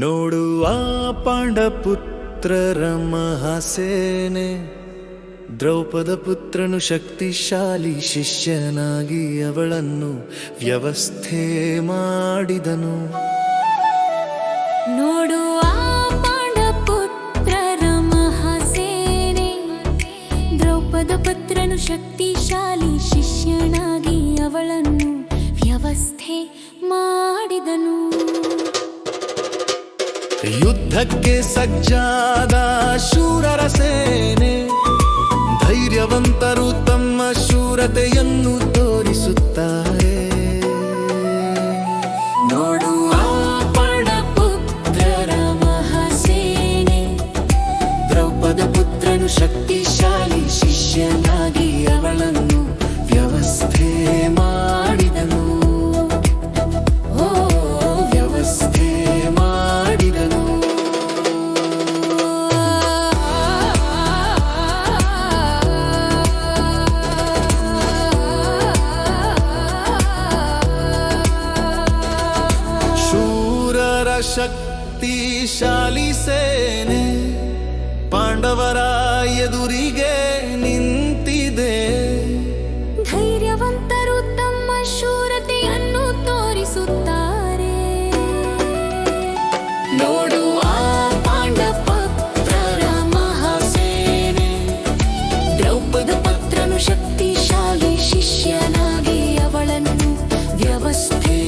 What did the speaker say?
ನೋಡುವ ಪಾಂಡಪುತ್ರರ ಮಹಾಸೇನೆ. ದ್ರೌಪದ ಪುತ್ರನು ಶಕ್ತಿಶಾಲಿ ಶಿಷ್ಯನಾಗಿ ಅವಳನ್ನು ವ್ಯವಸ್ಥೆ ಮಾಡಿದನು. ನೋಡುವ ಪಾಂಡಪುತ್ರರ ಮಹಾಸೇನೆ. ದ್ರೌಪದ ಪುತ್ರನು ಶಕ್ತಿಶಾಲಿ ಶಿಷ್ಯನಾಗಿ ಅವಳನ್ನು ವ್ಯವಸ್ಥೆ ಮಾಡಿದನು. ಯುದ್ಧಕ್ಕೆ ಸಜ್ಜಾದ ಶೂರರ ಸೇನೆ ಧೈರ್ಯವಂತರು ತಮ್ಮ ಶೂರತೆಯನ್ನು ತೋರಿಸುತ್ತಾರೆ ಶಕ್ತಿಶಾಲಿ ಸೇನೆ ಪಾಂಡವರ ಎದುರಿಗೆ ನಿಂತಿದೆ. ಧೈರ್ಯವಂತರು ತಮ್ಮ ಶೂರತೆಯನ್ನು ತೋರಿಸುತ್ತಾರೆ. ನೋಡುವ ಪಾಂಡಪತ್ರರ ಮಹಾಸೇನೆ, ದ್ರೌಪದ ಪತ್ರನು ಶಕ್ತಿಶಾಲಿ ಶಿಷ್ಯನಾಗಿ ಅವಳನ್ನು ವ್ಯವಸ್ಥೆ